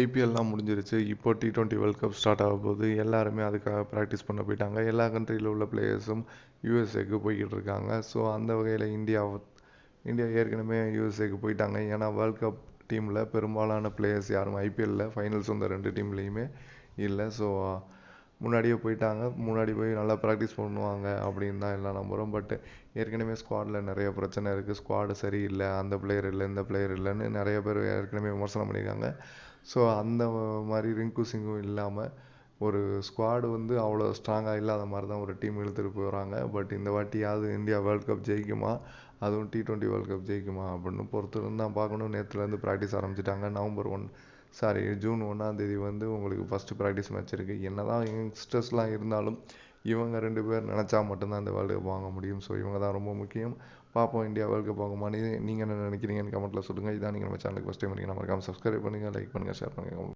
ஐபிஎல்லாம் முடிஞ்சிருச்சு. இப்போ T twenty world cup start ஆக போகுது. எல்லாருமே அதுக்காக ப்ராக்டிஸ் பண்ண போயிட்டாங்க. எல்லா கண்ட்ரியில் உள்ள பிளேயர்ஸும் யூஎஸ்ஏக்கு போய்கிட்டு இருக்காங்க. ஸோ அந்த வகையில் இந்தியா இந்தியா ஏற்கனவே யூஎஸ்ஏக்கு போயிட்டாங்க. ஏன்னா வேர்ல்ட் கப் டீமில் பெரும்பாலான பிளேயர்ஸ் யாரும் ஐபிஎல்லில் ஃபைனல்ஸ் வந்த ரெண்டு டீம்லேயுமே இல்லை. ஸோ முன்னாடியே போயிட்டாங்க. முன்னாடி போய் நல்லா ப்ராக்டிஸ் பண்ணுவாங்க அப்படின்னு தான் எல்லாம் நம்புகிறோம் பட் ஏற்கனவே ஸ்குவாடில் நிறைய பிரச்சனை இருக்குது ஸ்குவாடு சரியில்லை. அந்த பிளேயர் இல்லை இந்த பிளேயர் இல்லைன்னு நிறைய பேர் ஏற்கனவே விமர்சனம் பண்ணியிருக்காங்க. ஸோ அந்த மாதிரி ரிங்கு சிங்கும் இல்லாமல் ஒரு ஸ்குவாடு வந்து அவ்வளோ ஸ்ட்ராங்காக இல்லாத மாதிரி தான் ஒரு டீம் இழுத்துட்டு போகிறாங்க பட் இந்த வாட்டியாவது இந்தியா வேர்ல்ட் கப் ஜெயிக்குமா? அதுவும் டி ட்வெண்ட்டி வேர்ல்ட் கப் ஜெயிக்குமா அப்படின்னு பொறுத்திருந்து தான் பார்க்கணும். நேற்றுலேருந்து ப்ராக்டிஸ் ஆரம்பிச்சிட்டாங்க. நவம்பர் ஒன் சாரி ஜூன் ஒன்றாந்தேதி வந்து உங்களுக்கு ஃபஸ்ட்டு ப்ராக்டிஸ் மேட்ச் இருக்குது என்ன தான் யங்ஸ்டர்ஸ்லாம் இருந்தாலும் இவங்க ரெண்டு பேர் நினச்சா மட்டும்தான் இந்த வேர்ல்டு கப் வாங்க முடியும். ஸோ இவங்க தான் ரொம்ப முக்கியம். பார்ப்போம் இந்தியா வேர்ல்டு கப் வாங்குமா நீங்கள் என்ன நினைக்கிறீங்கன்னு கமெண்ட்டில் சொல்லுங்கள் இதான் நீங்கள் நம்ம சேனலுக்கு ஃபஸ்ட் டைம் நீங்கள் மறக்காமல் சப்ஸ்கிரைப் பண்ணுங்கள் லைக் பண்ணுங்கள் ஷேர் பண்ணுங்கள்